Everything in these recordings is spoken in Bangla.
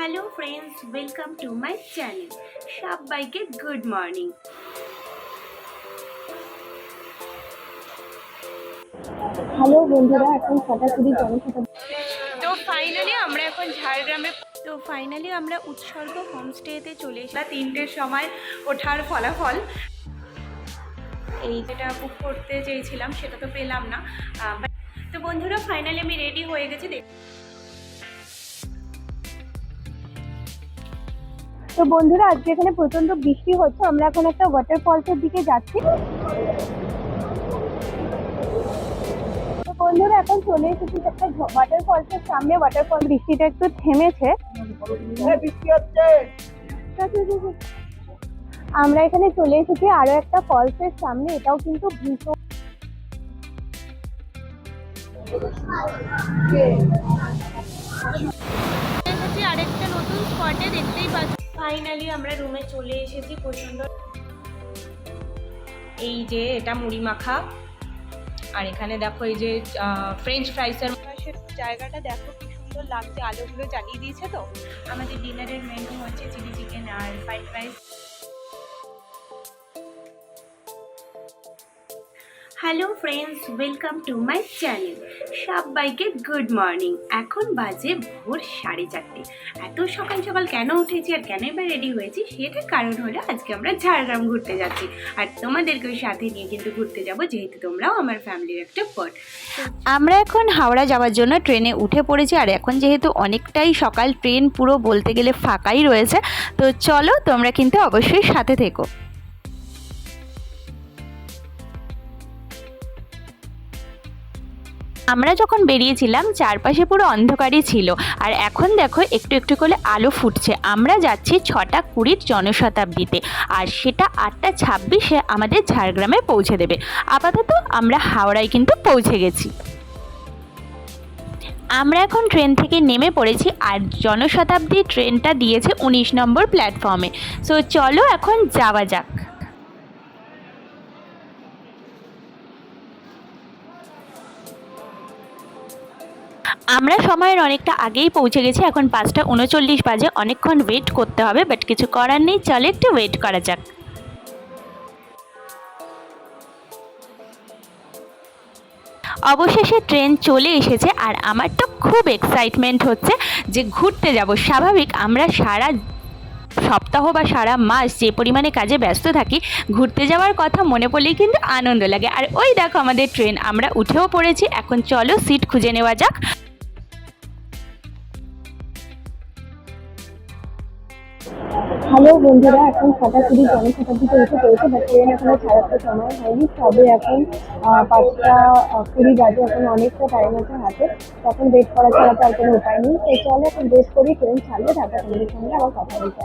Hello friends welcome to my channel সবাইকে গুড মর্নিং হ্যালো বন্ধুরা এখন ছটা কুড়ি তো ফাইনালি আমরা এখন ঝাড়গ্রামে তো ফাইনালি আমরা উৎসর্গ হোমস্টেতে চলে এসে তিনটের সময় ওঠার ফলাফল। এই যেটা বুক করতে চেয়েছিলাম সেটা তো পেলাম না। তো বন্ধুরা ফাইনালি আমি রেডি হয়ে গেছি। দেখ তো বন্ধুরা, আজকে এখানে প্রচণ্ড বৃষ্টি হচ্ছে। আমরা এখন একটা ওয়াটার ওয়াটারফলসের দিকে যাচ্ছি। বন্ধুরা, এখন চলে এসেছি একটা ওয়াটার ওয়াটারফলসের সামনে। ওয়াটারফল বৃষ্টিটা একটু থেমেছে। আমরা এখানে চলে এসেছি আরও একটা ফলসের সামনে। এটাও কিন্তু ভীষণ আরেকটা নতুন স্পটে দেখতেই পাচ্ছি ফাইনালি আমরা রুমে চলে এসেছি প্রচণ্ড এই যে এটা মুড়ি মাখা। আর এখানে দেখো এই যে ফ্রেঞ্চ ফ্রাইসের জায়গাটা দেখো কি সুন্দর লাগছে। আলোগুলো জ্বালিয়ে দিয়েছে তো। আমাদের ডিনারের মেনু হচ্ছে chilli chicken R fried rice hello friends, welcome to my channel সবাইকে গুড মর্নিং। এখন বাজে ভোর সাড়ে চারটে। এত সকাল সকাল কেন উঠেছি আর কেন এবার রেডি হয়েছি সেটার কারণ হলো আজকে আমরা ঝাড়গ্রাম ঘুরতে যাচ্ছি। আর তোমাদেরকেও সাথে নিয়ে কিন্তু ঘুরতে যাব, যেহেতু তোমরাও আমার ফ্যামিলির একটা পার্ট আমরা এখন হাওড়া যাওয়ার জন্য ট্রেনে উঠে পড়েছি আর এখন যেহেতু অনেকটাই সকাল, ট্রেন পুরো বলতে গেলে ফাঁকাই রয়েছে, তো চলো তোমরা কিন্তু অবশ্যই সাথে থেকো। আমরা যখন বেরিয়েছিলাম, চারপাশে পুরো অন্ধকারই ছিল। আর এখন দেখো, একটু একটু করে আলো ফুটছে। আমরা যাচ্ছি ছটা কুড়ির জনশতাব্দীতে। আর সেটা আটটা ছাব্বিশে আমাদের ঝাড়গ্রামে পৌঁছে দেবে। আপাতত আমরা হাওড়ায় কিন্তু পৌঁছে গেছি। আমরা এখন ট্রেন থেকে নেমে পড়েছি আর জনশতাব্দী ট্রেনটা দিয়েছে উনিশ নম্বর প্ল্যাটফর্মে। সো চলো এখন যাওয়া যাক। আমরা সময়ের অনেকটা আগেই পৌঁছে গেছি, এখন পাঁচটা উনচল্লিশ বাজে, অনেকক্ষণ ওয়েট করতে হবে বাট কিছু করার নেই, চলো একটু ওয়েট করা যাক। অবশেষে ট্রেন চলে এসেছে, আর আমার তো খুব এক্সাইটমেন্ট হচ্ছে যে ঘুরতে যাব। স্বাভাবিক, আমরা সারা সপ্তাহ বা সারা মাস যে পরিমাণে কাজে ব্যস্ত থাকি, ঘুরতে যাওয়ার কথা মনে পড়লেই কিন্তু আনন্দ লাগে। আর ওই দেখো আমাদের ট্রেন আমরা উঠেও পড়েছি, এখন চলো সিট খুঁজে নেওয়া যাক। হ্যালো বন্ধুরা, এখন কুড়ি জনশতাব্দীতে উঠে পড়েছে বা ট্রেন এখনও ছাড়াতে সময় হয়নি। তবে এখন পাঁচটা কুড়ি বাজে, এখন অনেকটা টাইম আছে হাতে তখন ওয়েট করা ছাড়া তো আর কোনো উপায় নেই। তো চলে এখন ওয়েট করি ট্রেন ছাড়লে তারপর তোমাদের সঙ্গে আবার কথা বলতে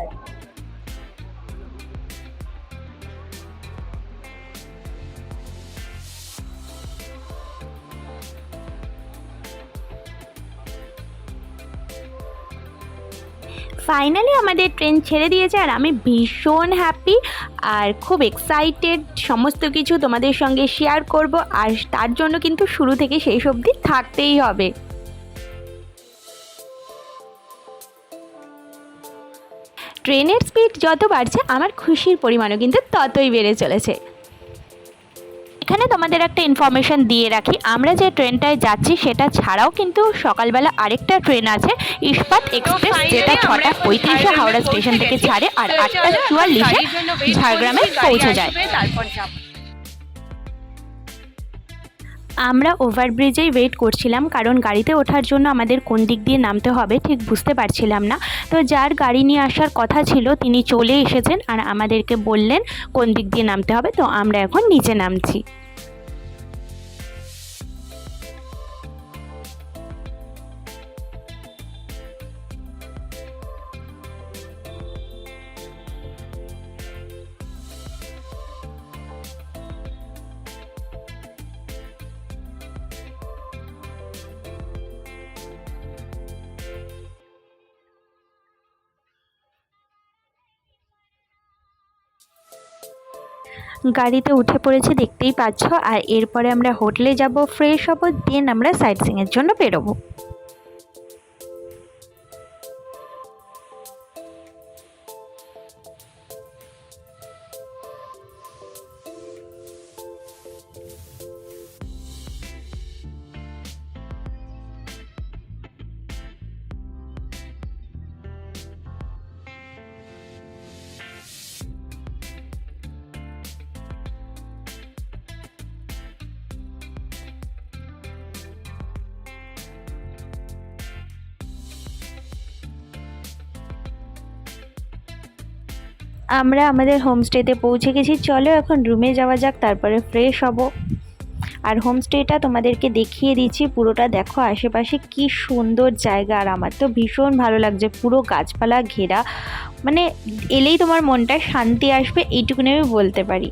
ফাইনালি আমাদের ট্রেন ছেড়ে দিয়েছে আর আমি ভীষণ হ্যাপি আর খুব এক্সাইটেড সমস্ত কিছু তোমাদের সঙ্গে শেয়ার করব আর তার জন্য কিন্তু শুরু থেকে শেষ অবধি থাকতেই হবে। ট্রেনের স্পিড যত বাড়ছে, আমার খুশির পরিমাণও কিন্তু ততই বেড়ে চলেছে। এখানে তোমাদের একটা ইনফরমেশান দিয়ে রাখি। আমরা যে ট্রেনটায় যাচ্ছি সেটা ছাড়াও কিন্তু সকালবেলা আরেকটা ট্রেন আছে ইস্পাত এক্সপ্রেস যেটা ছটা পঁয়ত্রিশে হাওড়া স্টেশন থেকে ছাড়ে আর আটটা চুয়াল্লিশে ঝাড়গ্রামে পৌঁছে যায়। তারপর আমরা ওভারব্রিজেই ওয়েট করছিলাম, কারণ গাড়িতে ওঠার জন্য আমাদের কোন দিক দিয়ে নামতে হবে ঠিক বুঝতে পারছিলাম না। তো যার গাড়ি নিয়ে আসার কথা ছিল, তিনি চলে এসেছেন আর আমাদেরকে বললেন কোন দিক দিয়ে নামতে হবে, তো আমরা এখন নিচে নামছি। গাড়িতে উঠে পড়েছে, দেখতেই পাচ্ছ। আর এরপরে আমরা হোটেলে যাব ফ্রেশ হব দেন আমরা সাইট সিংয়ের জন্য বেরোবো। আমরা আমাদের হোমস্টেতে পৌঁছে গেছি। চলো এখন রুমে যাওয়া যাক, তারপরে ফ্রেশ হব। আর হোমস্টেটা তোমাদেরকে দেখিয়ে দিচ্ছি, পুরোটা দেখো আশেপাশে কি সুন্দর জায়গা। আর আমার তো ভীষণ ভালো লাগছে, পুরো গাছপালা ঘেরা। মানে এলেই তোমার মনটা শান্তি আসবে, এইটুকুনি আমি বলতে পারি।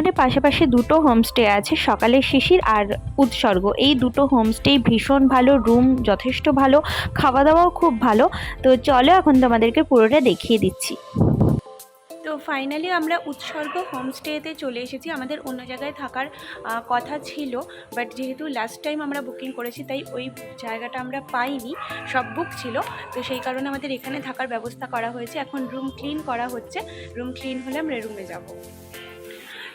এখানে পাশাপাশি দুটো হোমস্টে আছে সকালের শিশির আর উৎসর্গ। এই দুটো হোমস্টেই ভীষণ ভালো রুম যথেষ্ট ভালো খাওয়া দাওয়াও খুব ভালো। তো চলো এখন তোমাদেরকে পুরোটা দেখিয়ে দিচ্ছি। তো ফাইনালি আমরা উৎসর্গ হোমস্টেতে চলে এসেছি। আমাদের অন্য জায়গায় থাকার কথা ছিল বাট যেহেতু লাস্ট টাইম আমরা বুকিং করেছি, তাই ওই জায়গাটা আমরা পাইনি। সব বুক ছিল, তো সেই কারণে আমাদের এখানে থাকার ব্যবস্থা করা হয়েছে। এখন রুম ক্লিন করা হচ্ছে। রুম ক্লিন হলে আমরা রুমে যাব।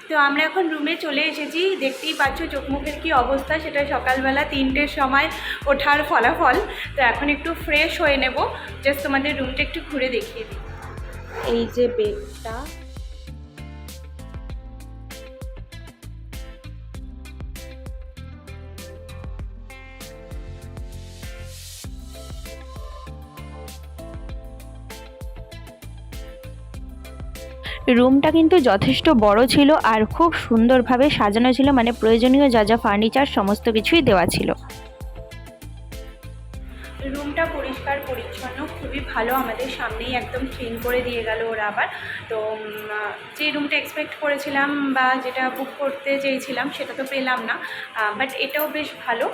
তো আমরা এখন রুমে চলে এসেছি। দেখতেই পাচ্ছ চোখ মুখের কী অবস্থা, সেটা সকালবেলা তিনটের সময় ওঠার ফলাফল। তো এখন একটু ফ্রেশ হয়ে নেব। জাস্ট তোমাদের রুমটা একটু ঘুরে দেখিয়ে দিই। এই যে বেডটা রুমটা কিন্তু যথেষ্ট বড় ছিল আর খুব সুন্দরভাবে সাজানো ছিল মানে প্রয়োজনীয় যা যা ফার্নিচার সমস্ত কিছুই দেওয়া ছিল। রুমটা পরিষ্কার, পরিচ্ছন্ন, খুবই ভালো আমাদের সামনেই একদম ক্লিন করে দিয়ে গেল ওরা আবার। তো যে রুমটা এক্সপেক্ট করেছিলাম বা যেটা বুক করতে চেয়েছিলাম সেটা তো পেলাম না বাট এটাও বেশ ভালো।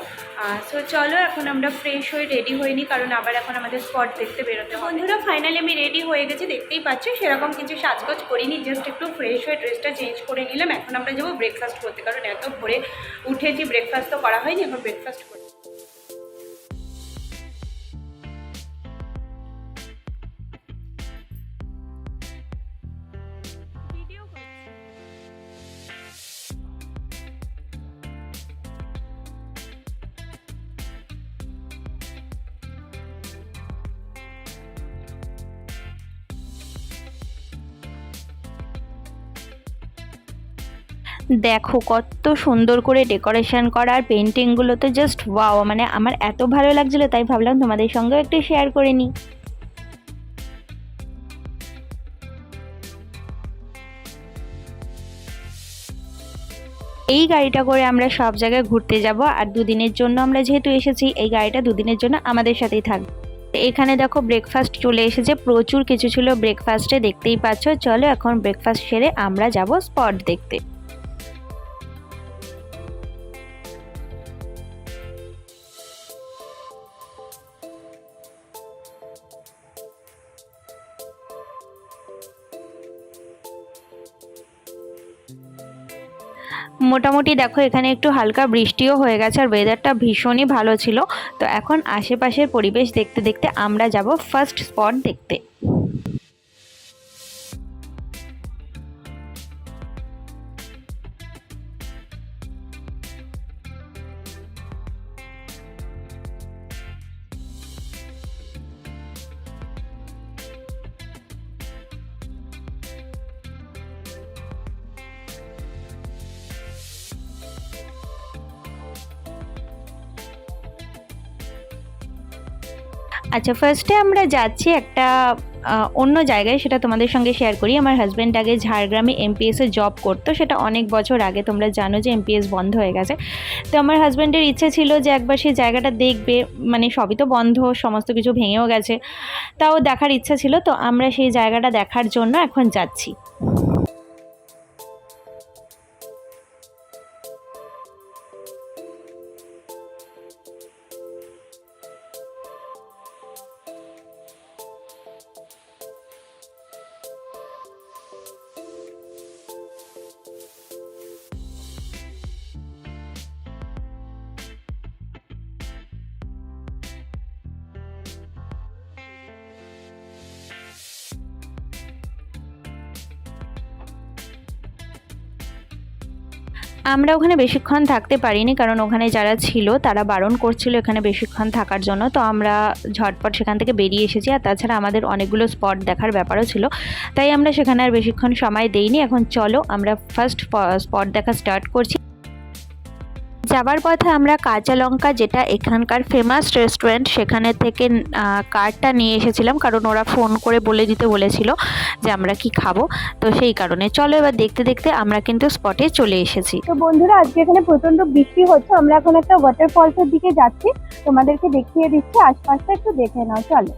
সো চলো এখন আমরা ফ্রেশ হয়ে রেডি হইনি কারণ আবার এখন আমাদের স্পট দেখতে বেরোতে বন্ধুরা ফাইনালি আমি রেডি হয়ে গেছি দেখতেই পাচ্ছি সেরকম কিছু সাজগোজ করিনি জাস্ট একটু ফ্রেশ হয়ে ড্রেসটা চেঞ্জ করে নিলাম। এখন আমরা যাব ব্রেকফাস্ট করতে কারণ এত ভোরে উঠেছি ব্রেকফাস্ট তো করা হয়নি এখন ব্রেকফাস্ট করি দেখো কত সুন্দর করে ডেকোরেশন করা আর পেন্টিংগুলো তো জাস্ট ওয়াও মানে আমার এত ভালো লাগছিল, তাই ভাবলাম তোমাদের সঙ্গেও একটু শেয়ার করে নিই। এই গাড়িটা করে আমরা সব জায়গায় ঘুরতে যাব আর দুদিনের জন্য আমরা যেহেতু এসেছি, এই গাড়িটা দুদিনের জন্য আমাদের সাথেই থাকবে এখানে দেখো ব্রেকফাস্ট চলে এসেছে, প্রচুর কিছু ছিল ব্রেকফাস্টে দেখতেই পাচ্ছ। চলো এখন ব্রেকফাস্ট সেরে আমরা যাব স্পট দেখতে। মোটামুটি দেখো, এখানে একটু হালকা বৃষ্টিও হয়ে গেছে আর ওয়েদারটা ভীষণই ভালো ছিল। তো এখন আশেপাশের পরিবেশ দেখতে দেখতে আমরা যাব ফার্স্ট স্পট দেখতে। আচ্ছা ফার্স্টে আমরা যাচ্ছি একটা অন্য জায়গায়, সেটা তোমাদের সঙ্গে শেয়ার করি। আমার হাজব্যান্ড আগে ঝাড়গ্রামে এমপিএসে জব করতো, সেটা অনেক বছর আগে। তোমরা জানো যে এমপিএস বন্ধ হয়ে গেছে। তো আমার হাজব্যান্ডের ইচ্ছে ছিল যে একবার সেই জায়গাটা দেখবে মানে সবই তো বন্ধ, সমস্ত কিছু ভেঙেও গেছে। তাও দেখার ইচ্ছা ছিল, তো আমরা সেই জায়গাটা দেখার জন্য এখন যাচ্ছি। আমরা ওখানে বেশিক্ষণ থাকতে পারিনি, কারণ ওখানে যারা ছিল, তারা বারণ করছিল এখানে বেশিক্ষণ থাকার জন্য। তো আমরা ঝটপট সেখান থেকে বেরিয়ে এসেছি, আর তাছাড়া আমাদের অনেকগুলো স্পট দেখার ব্যাপারও ছিল। তাই আমরা সেখানে আর বেশিক্ষণ সময় দেইনি। এখন চলো, আমরা ফার্স্ট স্পট দেখা স্টার্ট করছি। যাবার পথে আমরা কাঁচা লঙ্কা যেটা এখানকার ফেমাস রেস্টুরেন্ট সেখানে থেকে কার্ডটা নিয়ে এসেছিলাম, কারণ ওরা ফোন করে বলে দিতে বলেছিল যে আমরা কি খাব। তো সেই কারণে, চলো এবার দেখতে দেখতে আমরা কিন্তু স্পটে চলে এসেছি। তো বন্ধুরা, আজকে এখানে প্রচণ্ড বৃষ্টি হচ্ছে, আমরা এখন একটা ওয়াটারফলসের দিকে যাচ্ছি, তোমাদেরকে দেখিয়ে দিচ্ছি, আশপাশটা একটু দেখে নাও, চলো।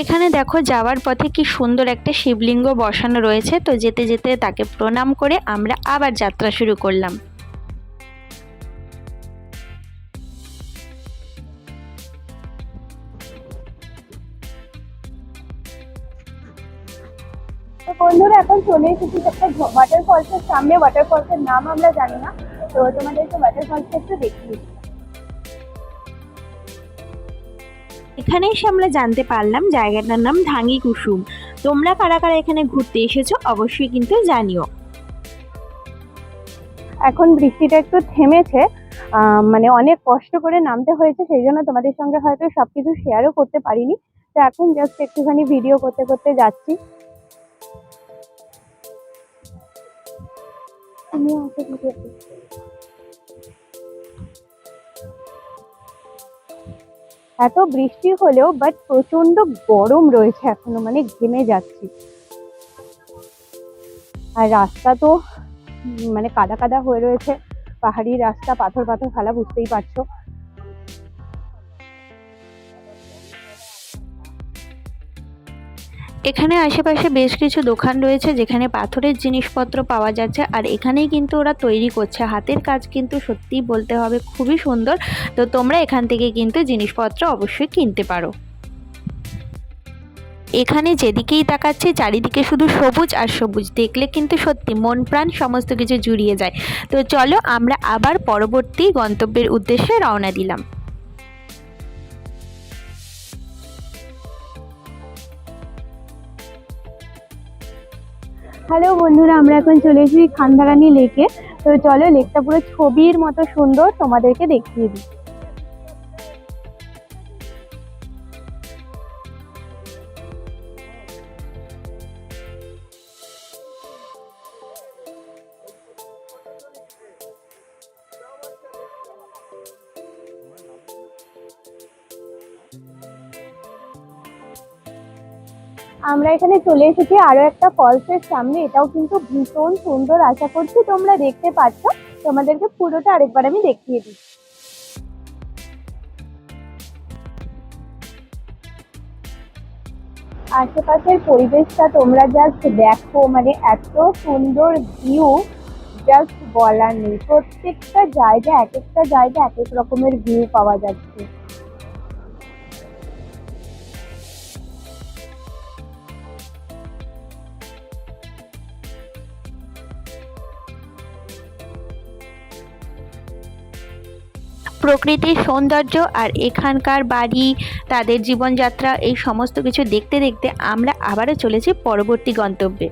এখানে দেখো যাওয়ার পথে কি সুন্দর একটা শিবলিঙ্গ বসানো রয়েছে। তো যেতে যেতে তাকে প্রণাম করে আমরা আবার যাত্রা শুরু করলাম। বন্ধুরা, এখন চলে এসেছি একটা ওয়াটারফলসের সামনে। ওয়াটারফলসের নাম আমরা জানি না। তো তোমাদেরকে ওয়াটার ওয়াটারফলসটা একটু দেখিয়ে এখানে এসে আমরা জানতে পারলাম জায়গাটার নাম ধাঙ্গি কুসুম। তোমরা কারা কারা এখানে ঘুরতে এসেছ অবশ্যই কিন্তু জানিও। এখন বৃষ্টিটা একটু থেমেছে মানে অনেক কষ্ট করে নামতে হয়েছে, সেই জন্য তোমাদের সঙ্গে হয়তো সবকিছু শেয়ারও করতে পারিনি। তো এখন জাস্ট একটুখানি ভিডিও করতে করতে যাচ্ছি। তুমিও এত বৃষ্টি হলেও বাট প্রচণ্ড গরম রয়েছে এখনও মানে ঘেমে যাচ্ছি। আর রাস্তা তো মানে কাদা কাদা হয়ে রয়েছে। পাহাড়ি রাস্তা, পাথর পাথর ফেলা, বুঝতেই পারছ। এখানে আশেপাশে বেশ কিছু দোকান রয়েছে যেখানে পাথরের জিনিসপত্র পাওয়া যাচ্ছে আর এখানেই কিন্তু ওরা তৈরি করছে। হাতের কাজ কিন্তু সত্যিই বলতে হবে খুবই সুন্দর। তো তোমরা এখান থেকে কিন্তু জিনিসপত্র অবশ্যই কিনতে পারো। এখানে যেদিকেই তাকাচ্ছে চারিদিকে শুধু সবুজ আর সবুজ। দেখলে কিন্তু সত্যি মন প্রাণ সমস্ত কিছু জুড়িয়ে যায়। তো চলো আমরা আবার পরবর্তী গন্তব্যের উদ্দেশ্যে রওনা দিলাম। হ্যালো বন্ধুরা, আমরা এখন চলে এসেছি খান্দারানি লেকে। তো চলো লেকটা পুরো ছবির মতো সুন্দর তোমাদেরকে দেখিয়ে দিই। আমরা এখানে চলে এসেছি আরও একটা ফলসের সামনে। এটাও কিন্তু ভীষণ সুন্দর, আশা করছি তোমরা দেখতে পাচ্ছ তোমাদেরকে পুরোটা আরেকবার আমি দেখিয়ে দিই। আশেপাশের পরিবেশটা তোমরা জাস্ট দেখো মানে এত সুন্দর ভিউ জাস্ট বলার নেই। প্রত্যেকটা জায়গা এক একটা জায়গা এক এক রকমের ভিউ পাওয়া যাচ্ছে। প্রকৃতির সৌন্দর্য আর এখানকার বাড়ি, তাদের জীবনযাত্রা, এই সমস্ত কিছু দেখতে দেখতে আমরা আবারও চলেছি পরবর্তী গন্তব্যে।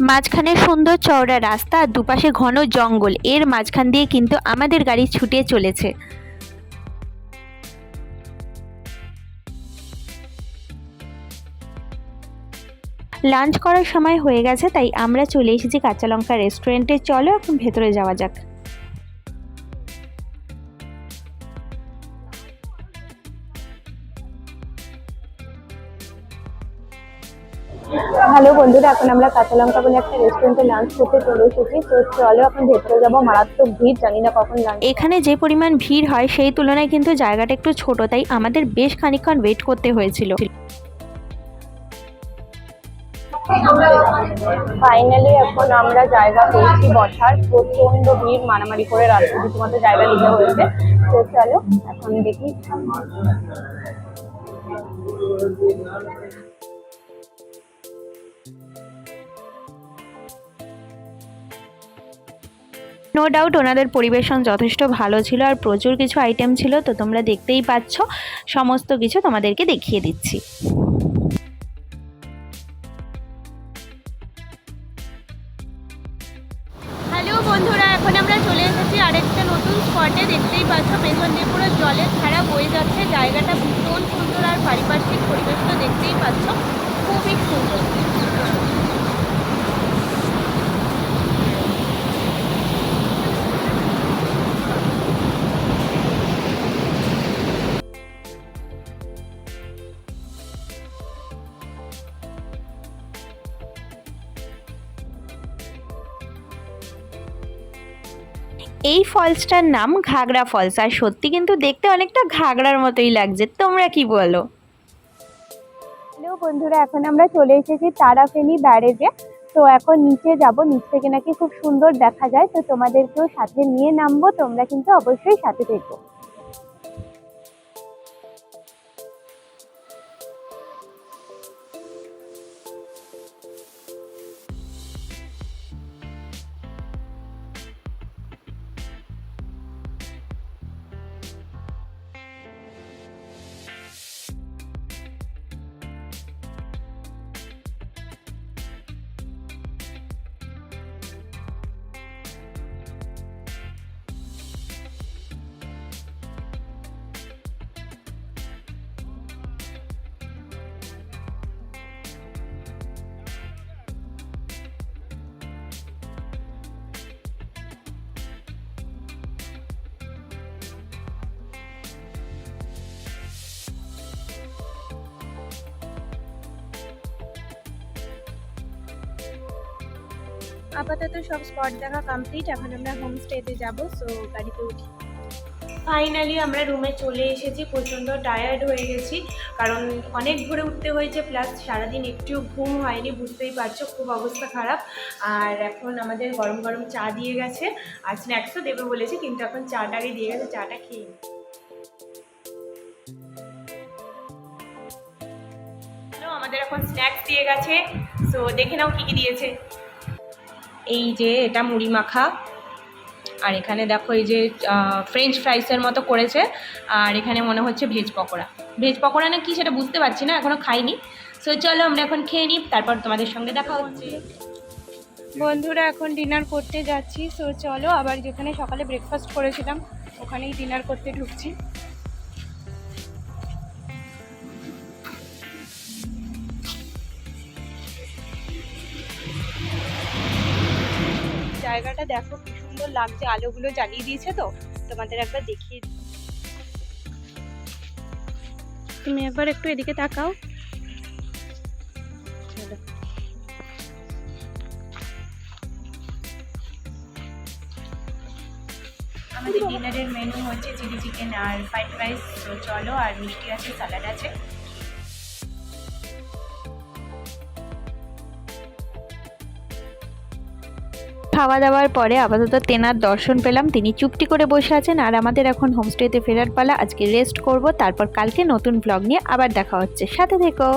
মাঝখানে সুন্দর চওড়া রাস্তা আর দুপাশে ঘন জঙ্গল। এর মাঝখান দিয়ে কিন্তু আমাদের গাড়ি ছুটে চলেছে। লাঞ্চ করার সময় হয়ে গেছে, তাই আমরা চলে এসেছি কাঁচা লঙ্কা রেস্টুরেন্টে। চলো এখন ভেতরে যাওয়া যাক। হ্যালো বন্ধুরা এখন আমরা কাঁচা লঙ্কা বলে একটা রেস্টুরেন্টে লাঞ্চ করতে চলে এসেছি। তো চলো এখন ভেতরে যাব মারাত্মক ভিড় জানি না কখন লাঞ্চ এখানে যে পরিমাণ ভিড় হয় সেই তুলনায় কিন্তু জায়গাটা একটু ছোট তাই আমাদের বেশ খানিকক্ষণ ওয়েট করতে হয়েছিল। ফাইনালি এখন আমরা জায়গা পেয়েছি বসার। প্রচণ্ড ভিড় মারামারি করে রাত্রে রীতিমতো জায়গা নিতে হয়েছে। তো চলো এখন দেখি। নো ডাউট ওনাদের পরিবেশন যথেষ্ট ভালো ছিল আর প্রচুর কিছু আইটেম ছিল, তো তোমরা দেখতেই পাচ্ছ। সমস্ত কিছু তোমাদেরকে দেখিয়ে দিচ্ছি। এই ফলসটার নাম ঘাগরা ফলস আর সত্যি কিন্তু দেখতে অনেকটা ঘাগরার মতোই লাগছে। তোমরা কি বলো? বন্ধুরা, এখন আমরা চলে এসেছি তারাফেনি ব্যারেজে। তো এখন নিচে যাব, নিচ থেকে নাকি খুব সুন্দর দেখা যায়। তো তোমাদেরকেও সাথে নিয়ে নামবো, তোমরা কিন্তু অবশ্যই সাথে থেকো। আপাতত সব স্পট দেখা কমপ্লিট এখন আমরা হোমস্টেতে যাব সো গাড়িতে উঠি। ফাইনালি আমরা রুমে চলে এসেছি, প্রচণ্ড টায়ার্ড হয়ে গেছি, কারণ অনেক ভোরে উঠতে হয়েছে প্লাস সারাদিন একটু ঘুম হয়নি, বুঝতেই পারছ, খুব অবস্থা খারাপ। আর এখন আমাদের গরম গরম চা দিয়ে গেছে, আর স্ন্যাক্সও দেবে বলেছে, কিন্তু এখন চাটাকে দিয়ে গেছে, চাটা খেয়ে আমাদের এখন স্ন্যাক্স দিয়ে গেছে সো দেখে নাও কী কী দিয়েছে। এই যে এটা মুড়ি মাখা। আর এখানে দেখো এই যে ফ্রেঞ্চ ফ্রাইসের মতো করেছে। আর এখানে মনে হচ্ছে ভেজ পকোড়া। ভেজ পকোড়া না কি সেটা বুঝতে পারছি না এখনও খাইনি। সো চলো আমরা এখন খেয়ে নিই, তারপর তোমাদের সঙ্গে দেখা হচ্ছে। বন্ধুরা, এখন ডিনার করতে যাচ্ছি। সো চলো আবার যেখানে সকালে ব্রেকফাস্ট করেছিলাম, ওখানেই ডিনার করতে ঢুকছি। জায়গাটা দেখো কি সুন্দর লাগছে, আলোগুলো জ্বালিয়ে দিয়েছে তো, তোমাদের একবার দেখিয়ে। তুমি একবার একটু এদিকে তাকাও। আমাদের ডিনারের মেনু হচ্ছে চিলি চিকেন আর ফ্রাইড রাইস চলো, আর মিষ্টি আছে, স্যালাড আছে খাওয়া দাওয়ার পরে আপাতত তেনার দর্শন পেলাম। তিনি চুপটি করে বসে আছেন আর আমাদের এখন হোমস্টেতে ফেরার পালা। আজকে রেস্ট করব, তারপর কালকে নতুন ব্লগ নিয়ে আবার দেখা হচ্ছে। সাথে থেকো।